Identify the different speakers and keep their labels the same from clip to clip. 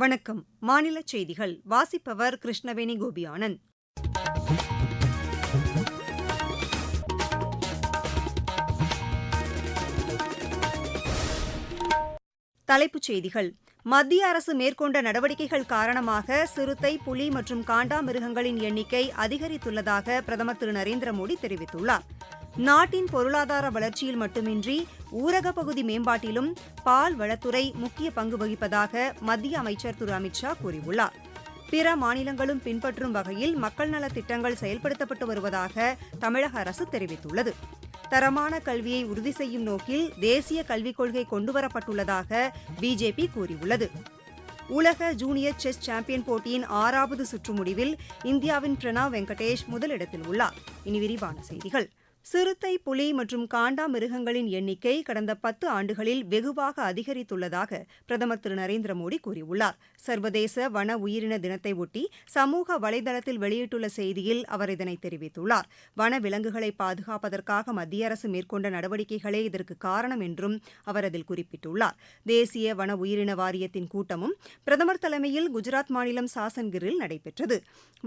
Speaker 1: வணக்கம் மாநில செய்திகள் வாசிப்பவர் கிருஷ்ணவேணி கோபியானந்த் தலைப்புச் செய்திகள் மத்திய அரசு மேற்கொண்ட நடவடிக்கைகள் காரணமாக சிறுத்தை புலி மற்றும் காண்டாமிருகங்களின் எண்ணிக்கை அதிகரித்துள்ளதாக பிரதமர் திரு நரேந்திர மோடி தெரிவித்துள்ளார் நாட்டின் பொருளாதார வளர்ச்சியில் மட்டுமின்றி ஊரகப் பகுதி மேம்பாட்டிலும் பால் வளத்துறை முக்கிய பங்கு வகிப்பதாக மத்திய அமைச்சர் திரு அமித்ஷா கூறியுள்ளார் பிற மாநிலங்களும் பின்பற்றும் வகையில் மக்கள் நலத் திட்டங்கள் செயல்படுத்தப்பட்டு வருவதாக தமிழக அரசு தெரிவித்துள்ளது தரமான கல்வியை உறுதி செய்யும் நோக்கில் தேசிய கல்விக் கொள்கை கொண்டுவரப்பட்டுள்ளதாக பிஜேபி கூறியுள்ளது உலக ஜூனியர் செஸ் சாம்பியன் போட்டியின் ஆறாவது சுற்று முடிவில் இந்தியாவின் பிரணாவ் வெங்கடேஷ் முதலிடத்தில் உள்ளார் இனி விரிவான செய்திகள் சிறுத்தை புலி மற்றும் காண்டாமிருகங்களின் எண்ணிக்கை கடந்த பத்து ஆண்டுகளில் வெகுவாக அதிகரித்துள்ளதாக பிரதமர் திரு நரேந்திர மோடி கூறியுள்ளார் சர்வதேச வன உயிரின தினத்தையொட்டி சமூக வலைதளத்தில் வெளியிட்டுள்ள செய்தியில் அவர் இதனை தெரிவித்துள்ளார் வன விலங்குகளை பாதுகாப்பதற்காக மத்திய அரசு மேற்கொண்ட நடவடிக்கைகளே இதற்கு காரணம் என்றும் அவர் அதில் குறிப்பிட்டுள்ளார் தேசிய வன உயிரின வாரியத்தின் கூட்டமும் பிரதமர் தலைமையில் குஜராத் மாநிலம் சாசன்கிரில் நடைபெற்றது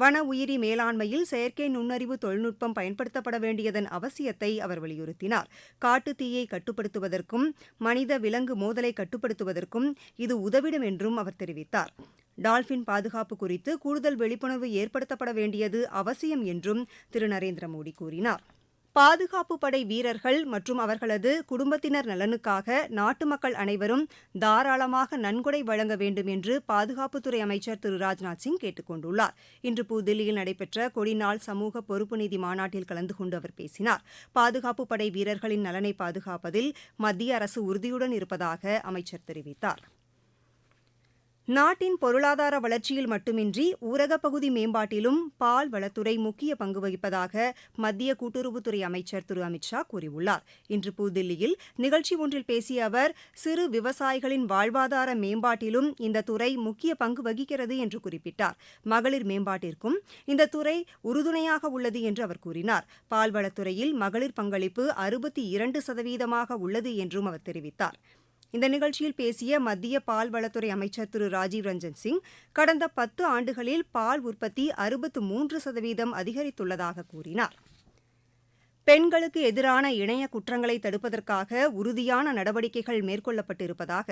Speaker 1: வன உயிரி மேலாண்மையில் செயற்கை நுண்ணறிவு தொழில்நுட்பம் பயன்படுத்தப்பட வேண்டியதன் அவசியம் அவசியத்தை அவர் வலியுறுத்தினார் காட்டுத்தீயை கட்டுப்படுத்துவதற்கும் மனித விலங்கு மோதலை கட்டுப்படுத்துவதற்கும் இது உதவிடும் என்றும் அவர் தெரிவித்தார் டால்பின் பாதுகாப்பு குறித்து கூடுதல் விழிப்புணர்வு ஏற்படுத்தப்பட வேண்டியது அவசியம் என்றும் திரு நரேந்திர மோடி கூறினார் பாதுகாப்பு படை வீரர்கள் மற்றும் அவர்களது குடும்பத்தினர் நலனுக்காக நாட்டு மக்கள் அனைவரும் தாராளமாக நன்கொடை வழங்க வேண்டும் என்று பாதுகாப்புத்துறை அமைச்சர் திரு ராஜ்நாத் சிங் கேட்டுக் கொண்டுள்ளார் இன்று புதுதில்லியில் நடைபெற்ற கொடிநாள் சமூக பொறுப்பு நிதி மாநாட்டில் கலந்து கொண்டு அவர் பேசினார் பாதுகாப்பு படை வீரர்களின் நலனை பாதுகாப்பதில் மத்திய அரசு உறுதியுடன் இருப்பதாக அமைச்சர் தெரிவித்தாா் நாட்டின் பொருளாதார வளர்ச்சியில் மட்டுமின்றி ஊரகப் பகுதி மேம்பாட்டிலும் பால் வளத்துறை முக்கிய பங்கு வகிப்பதாக மத்திய கூட்டுறவுத்துறை அமைச்சர் திரு அமித்ஷா கூறியுள்ளார் இன்று புதுதில்லியில் நிகழ்ச்சி ஒன்றில் பேசிய அவர் சிறு விவசாயிகளின் வாழ்வாதார மேம்பாட்டிலும் இந்த துறை முக்கிய பங்கு வகிக்கிறது என்று குறிப்பிட்டார் மகளிர் மேம்பாட்டிற்கும் இந்த துறை உறுதுணையாக உள்ளது என்று அவர் கூறினார் பால்வளத்துறையில் மகளிர் பங்களிப்பு அறுபத்தி இரண்டு சதவீதமாக உள்ளது என்றும் அவர் தெரிவித்தார் இந்த நிகழ்ச்சியில் பேசிய மத்திய பால்வளத்துறை அமைச்சர் திரு ராஜீவ் ரஞ்சன் சிங் கடந்த பத்து ஆண்டுகளில் பால் உற்பத்தி அறுபத்து மூன்று சதவீதம் அதிகரித்துள்ளதாக கூறினாா் பெண்களுக்கு எதிரான இணைய குற்றங்களை தடுப்பதற்காக உறுதியான நடவடிக்கைகள் மேற்கொள்ளப்பட்டு இருப்பதாக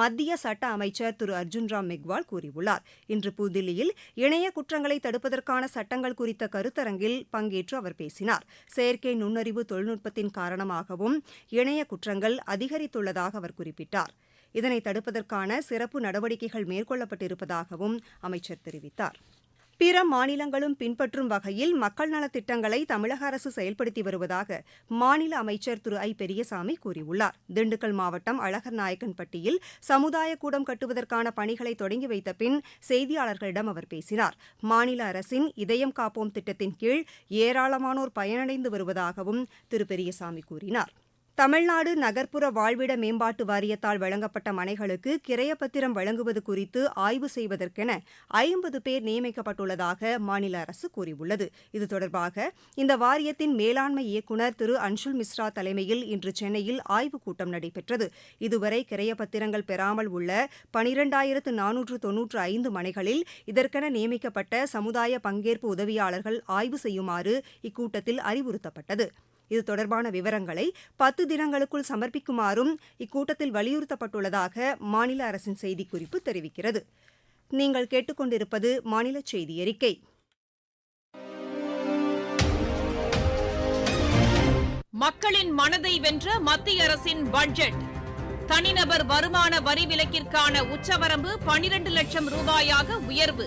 Speaker 1: மத்திய சட்ட அமைச்சர் திரு அர்ஜுன் ராம் மெக்வால் கூறியுள்ளார் இன்று புதுதில்லியில் இணைய குற்றங்களை தடுப்பதற்கான சட்டங்கள் குறித்த கருத்தரங்கில் பங்கேற்று அவர் பேசினார் செயற்கை நுண்ணறிவு தொழில்நுட்பத்தின் காரணமாகவும் இணைய குற்றங்கள் அதிகரித்துள்ளதாக அவர் குறிப்பிட்டார் இதனை தடுப்பதற்கான சிறப்பு நடவடிக்கைகள் மேற்கொள்ளப்பட்டிருப்பதாகவும் அமைச்சர் தெரிவித்தாா் பிற மாநிலங்களும் பின்பற்றும் வகையில் மக்கள் நலத்திட்டங்களை தமிழக அரசு செயல்படுத்தி வருவதாக மாநில அமைச்சர் திரு ஐ பெரியசாமி கூறியுள்ளார் திண்டுக்கல் மாவட்டம் அழகர் நாயக்கன்பட்டியில் சமுதாய கூடம் கட்டுவதற்கான பணிகளை தொடங்கி வைத்த பின் செய்தியாளர்களிடம் அவர் பேசினார் மாநில அரசின் இதயம் காப்போம் திட்டத்தின் கீழ் ஏராளமானோர் பயனடைந்து வருவதாகவும் திரு பெரியசாமி கூறினாா் தமிழ்நாடு நகர்ப்புற வாழ்விட மேம்பாட்டு வாரியத்தால் வழங்கப்பட்ட மனைகளுக்கு கிரையப்பத்திரம் வழங்குவது குறித்து ஆய்வு செய்வதற்கென ஐம்பது பேர் நியமிக்கப்பட்டுள்ளதாக மாநில அரசு கூறியுள்ளது இது தொடர்பாக இந்த வாரியத்தின் மேலாண்மை இயக்குநர் திரு அன்ஷுல் மிஸ்ரா தலைமையில் இன்று சென்னையில் ஆய்வுக் கூட்டம் நடைபெற்றது இதுவரை கிரையப்பத்திரங்கள் பெறாமல் உள்ள பனிரெண்டாயிரத்து நானூற்று தொன்னூற்று ஐந்து மனைகளில் இதற்கென நியமிக்கப்பட்ட சமுதாய பங்கேற்பு உதவியாளர்கள் ஆய்வு செய்யுமாறு இக்கூட்டத்தில் அறிவுறுத்தப்பட்டது இது தொடர்பான விவரங்களை பத்து தினங்களுக்குள் சமர்ப்பிக்குமாறும் இக்கூட்டத்தில் வலியுறுத்தப்பட்டுள்ளதாக மாநில அரசின் செய்திக்குறிப்பு தெரிவிக்கிறது நீங்கள் கேட்டுக்கொண்டிருப்பது மாநில செய்தி அறிக்கை
Speaker 2: மக்களின் மனதை வென்ற மத்திய அரசின் பட்ஜெட் தனிநபர் வருமான வரி விலக்கிற்கான உச்சவரம்பு பனிரண்டு லட்சம் ரூபாயாக உயர்வு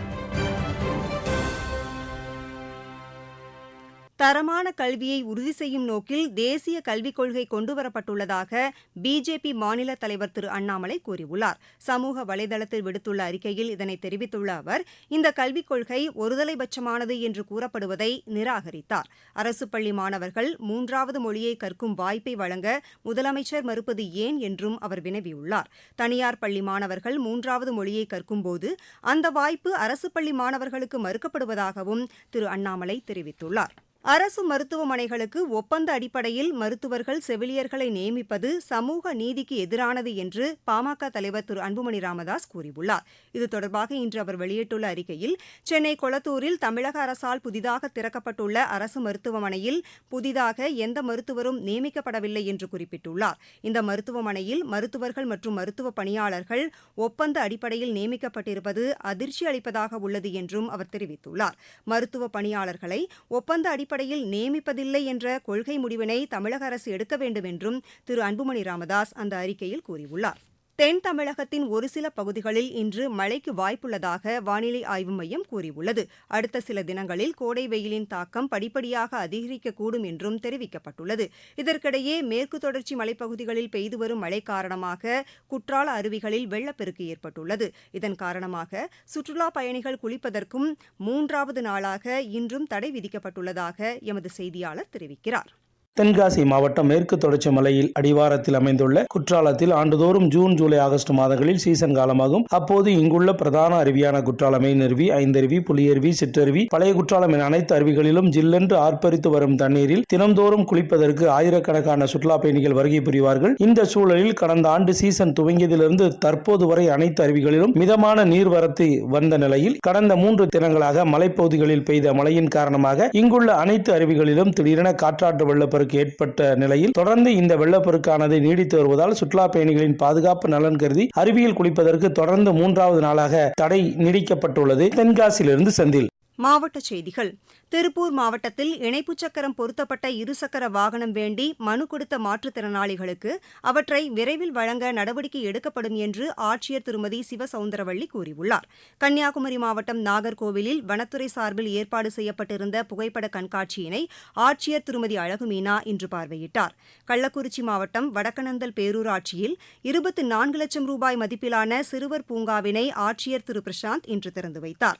Speaker 1: தரமான கல்வியை உறுதி செய்யும் நோக்கில் தேசிய கல்விக் கொள்கை கொண்டுவரப்பட்டுள்ளதாக பிஜேபி மாநில தலைவர் திரு அண்ணாமலை கூறியுள்ளார் சமூக வலைதளத்தில் விடுத்துள்ள அறிக்கையில் இதனை தெரிவித்துள்ள அவர் இந்த கல்விக் கொள்கை ஒருதலைபட்சமானது என்று கூறப்படுவதை நிராகரித்தார் அரசு பள்ளி மாணவர்கள் மூன்றாவது மொழியை கற்கும் வாய்ப்பை வழங்க முதலமைச்சர் மறுப்பது ஏன் என்றும் அவர் வினவியுள்ளார் தனியார் பள்ளி மாணவர்கள் மூன்றாவது மொழியை கற்கும்போது அந்த வாய்ப்பு அரசு பள்ளி மாணவர்களுக்கு மறுக்கப்படுவதாகவும் திரு அண்ணாமலை தெரிவித்துள்ளார் அரசு மருத்துவமனைகளுக்கு ஒப்பந்த அடிப்படையில் மருத்துவர்கள் செவிலியர்களை நியமிப்பது சமூக நீதிக்கு எதிரானது என்று பாமக தலைவர் திரு அன்புமணி ராமதாஸ் கூறியுள்ளார் இது தொடர்பாக இன்று அவர் வெளியிட்டுள்ள அறிக்கையில் சென்னை கொளத்தூரில் தமிழக அரசால் புதிதாக திறக்கப்பட்டுள்ள அரசு மருத்துவமனையில் புதிதாக எந்த மருத்துவரும் நியமிக்கப்படவில்லை என்று குறிப்பிட்டுள்ளார் இந்த மருத்துவமனையில் மருத்துவர்கள் மற்றும் மருத்துவ பணியாளர்கள் ஒப்பந்த அடிப்படையில் நியமிக்கப்பட்டிருப்பது அதிர்ச்சி அளிப்பதாக உள்ளது என்றும் அவர் தெரிவித்துள்ளார் மருத்துவ பணியாளர்களை ஒப்பந்த அடிப்படையில் நியமிப்பதில்லை என்ற கொள்கை முடிவினை தமிழக அரசு எடுக்க வேண்டும் என்றும் திரு அன்புமணி ராமதாஸ் அந்த அறிக்கையில் கூறியுள்ளார் தென் தமிழகத்தின் ஒரு சில பகுதிகளில் இன்று மழைக்கு வாய்ப்புள்ளதாக வானிலை ஆய்வு மையம் கூறியுள்ளது அடுத்த சில தினங்களில் கோடை வெயிலின் தாக்கம் படிப்படியாக அதிகரிக்கக்கூடும் என்றும் தெரிவிக்கப்பட்டுள்ளது இதற்கிடையே மேற்கு தொடர்ச்சி மலைப்பகுதிகளில் பெய்து வரும் மழை காரணமாக குற்றால அருவிகளில் வெள்ளப்பெருக்கு ஏற்பட்டுள்ளது இதன் காரணமாக சுற்றுலா பயணிகள் குளிப்பதற்கும் மூன்றாவது நாளாக இன்றும் தடை விதிக்கப்பட்டுள்ளதாக எமது செய்தியாளர் தெரிவிக்கிறார்
Speaker 3: தென்காசி மாவட்டம் மேற்கு தொடர்ச்சி மலையில் அடிவாரத்தில் அமைந்துள்ள குற்றாலத்தில் ஆண்டுதோறும் ஜூன் ஜூலை ஆகஸ்ட் மாதங்களில் சீசன் காலமாகும் அப்போது இங்குள்ள பிரதான அருவியான குற்றால மெயினருவி ஐந்தருவி புலியருவி சிற்றருவி பழைய குற்றாலம் என அனைத்து அருவிகளிலும் ஜில்லென்று ஆர்ப்பரித்து வரும் தண்ணீரில் தினந்தோறும் குளிப்பதற்கு ஆயிரக்கணக்கான சுற்றுலா பயணிகள் வருகை புரிவார்கள் இந்த சூழலில் கடந்த ஆண்டு சீசன் துவங்கியதிலிருந்து தற்போது வரை அனைத்து அருவிகளிலும் மிதமான நீர்வரத்து வந்த நிலையில் கடந்த மூன்று தினங்களாக மலைப்பகுதிகளில் பெய்த மழையின் காரணமாக இங்குள்ள அனைத்து அருவிகளிலும் திடீரென காற்றாற்று வெள்ளப்பெருக்கு வெள்ளப்பெருக்கு ஏற்பட்ட நிலையில் தொடர்ந்து இந்த வெள்ளப்பெருக்கானது நீடித்து வருவதால் சுற்றுலா பயணிகளின் பாதுகாப்பு நலன் கருதி அருவியில் குளிப்பதற்கு தொடர்ந்து மூன்றாவது நாளாக தடை நீடிக்கப்பட்டுள்ளது தென்காசியிலிருந்து செந்தில்
Speaker 4: மாவட்ட செய்திகள் திருப்பூர் மாவட்டத்தில் இணைப்பு சக்கரம் பொருத்தப்பட்ட இருசக்கர வாகனம் வேண்டி மனு கொடுத்த மாற்றுத்திறனாளிகளுக்கு அவற்றை விரைவில் வழங்க நடவடிக்கை எடுக்கப்படும் என்று ஆட்சியர் திருமதி சிவசவுந்தரவள்ளி கூறியுள்ளார் கன்னியாகுமரி மாவட்டம் நாகர்கோவிலில் வனத்துறை சார்பில் ஏற்பாடு செய்யப்பட்டிருந்த புகைப்பட கண்காட்சியினை ஆட்சியர் திருமதி அழகுமீனா இன்று பார்வையிட்டார் கள்ளக்குறிச்சி மாவட்டம் வடக்கநந்தல் பேரூராட்சியில் இருபத்து நான்கு லட்சம் ரூபாய் மதிப்பிலான சிறுவர் பூங்காவினை ஆட்சியர் திரு பிரசாந்த் இன்று திறந்து வைத்தாா்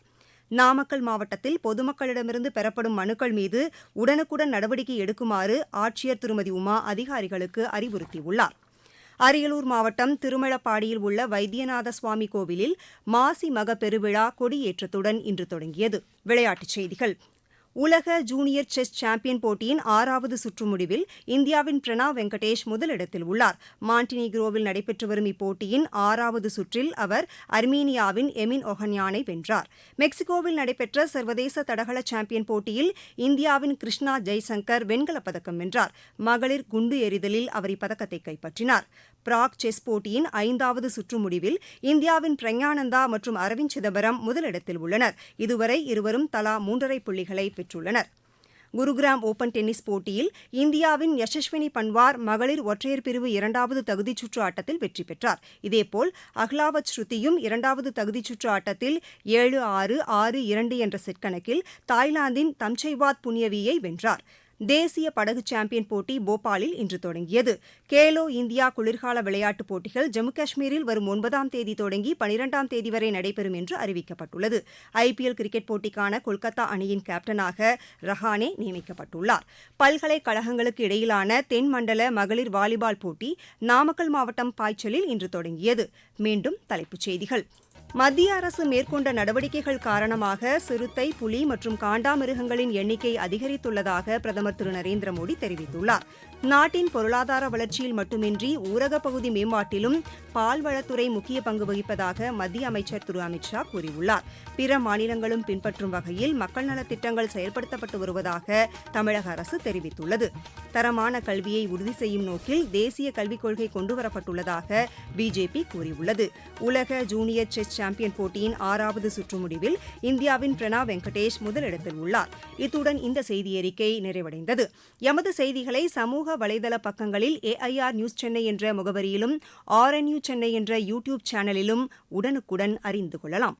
Speaker 4: நாமக்கல் மாவட்டத்தில் பொதுமக்களிடமிருந்து பெறப்படும் மனுக்கள் மீது உடனுக்குடன் நடவடிக்கை எடுக்குமாறு ஆட்சியர் திருமதி உமா அதிகாரிகளுக்கு அறிவுறுத்தியுள்ளார் அரியலூர் மாவட்டம் திருமழப்பாடியில் உள்ள வைத்தியநாத சுவாமி கோவிலில் மாசி மக பெருவிழா கொடியேற்றத்துடன் இன்று தொடங்கியது விளையாட்டுச் செய்திகள் உலக ஜூனியர் செஸ் சாம்பியன் போட்டியின் ஆறாவது சுற்று முடிவில் இந்தியாவின் பிரணா வெங்கடேஷ் முதலிடத்தில் உள்ளார் மாண்டினிகிரோவில் நடைபெற்று வரும் இப்போட்டியின் ஆறாவது சுற்றில் அவர் அர்மீனியாவின் எமின் ஒஹன்யானை வென்றார் மெக்சிகோவில் நடைபெற்ற சர்வதேச தடகள சாம்பியன் போட்டியில் இந்தியாவின் கிருஷ்ணா ஜெய்சங்கர் வெண்கலப் பதக்கம் வென்றார் மகளிர் குண்டு எறிதலில் அவர் இப்பதக்கத்தை கைப்பற்றினார் பிராக் செஸ் போட்டியின் ஐந்தாவது சுற்று முடிவில் இந்தியாவின் பிரஞானந்தா மற்றும் அரவிந்த் சிதம்பரம் முதலிடத்தில் உள்ளனர் இதுவரை இருவரும் தலா மூன்றரை புள்ளிகளை பெற்றுள்ளனர் குருகிராம் ஓபன் டென்னிஸ் போட்டியில் இந்தியாவின் யசஸ்வினி பன்வார் மகளிர் ஒற்றையர் பிரிவு இரண்டாவது தகுதிச் சுற்று ஆட்டத்தில் வெற்றி பெற்றார் இதேபோல் அஹ்லாவத் ஸ்ருதியும் இரண்டாவது தகுதிச் சுற்று ஆட்டத்தில் ஏழு ஆறு ஆறு இரண்டு என்ற செட் கணக்கில் தாய்லாந்தின் தம்சைவாத் புனியவியை வென்றார் தேசிய படகு சாம்பியன் போட்டி போபாலில் இன்று தொடங்கியது கேலோ இந்தியா குளிர்கால விளையாட்டுப் போட்டிகள் ஜம்மு காஷ்மீரில் வரும் ஒன்பதாம் தேதி தொடங்கி பனிரெண்டாம் தேதி வரை நடைபெறும் என்று அறிவிக்கப்பட்டுள்ளது ஐபிஎல் கிரிக்கெட் போட்டிக்கான கொல்கத்தா அணியின் கேப்டனாக ரஹானே நியமிக்கப்பட்டுள்ளார் பல்கலைக்கழகங்களுக்கு இடையிலான தென்மண்டல மகளிர் வாலிபால் போட்டி நாமக்கல் மாவட்டம் பாய்ச்சலில் இன்று தொடங்கியது மீண்டும் தலைப்புச் செய்திகள்
Speaker 1: மத்திய அரசு மேற்கொண்ட நடவடிக்கைகள் காரணமாக சிறுத்தை புலி மற்றும் காண்டாமிருகங்களின் எண்ணிக்கை அதிகரித்துள்ளதாக பிரதமர் திரு நரேந்திர மோடி தெரிவித்துள்ளார் நாட்டின் பொருளாதார வளர்ச்சியில் மட்டுமின்றி ஊரகப் பகுதி மேம்பாட்டிலும் பால்வளத்துறை முக்கிய பங்கு வகிப்பதாக மத்திய அமைச்சர் திரு அமித்ஷா கூறியுள்ளார் பிற மாநிலங்களும் பின்பற்றும் வகையில் மக்கள் நலத்திட்டங்கள் செயல்படுத்தப்பட்டு வருவதாக தமிழக அரசு தெரிவித்துள்ளது தரமான கல்வியை உறுதி செய்யும் நோக்கில் தேசிய கல்விக் கொள்கை கொண்டுவரப்பட்டுள்ளதாக பிஜேபி கூறியுள்ளது உலக ஜூனியர் செஸ் சாம்பியன் போட்டியின் ஆறாவது சுற்று முடிவில் இந்தியாவின் பிரணா வெங்கடேஷ் முதலிடத்தில் உள்ளார் இத்துடன் இந்த செய்தியறிக்கை நிறைவடைந்தது எமது செய்திகளை சமூக வலைதள பக்கங்களில் ஏஐஆர் நியூஸ் சென்னை என்ற முகவரியிலும் ஆர்என்யூ சென்னை என்ற யூடியூப் சேனலிலும் உடனுக்குடன் அறிந்து கொள்ளலாம்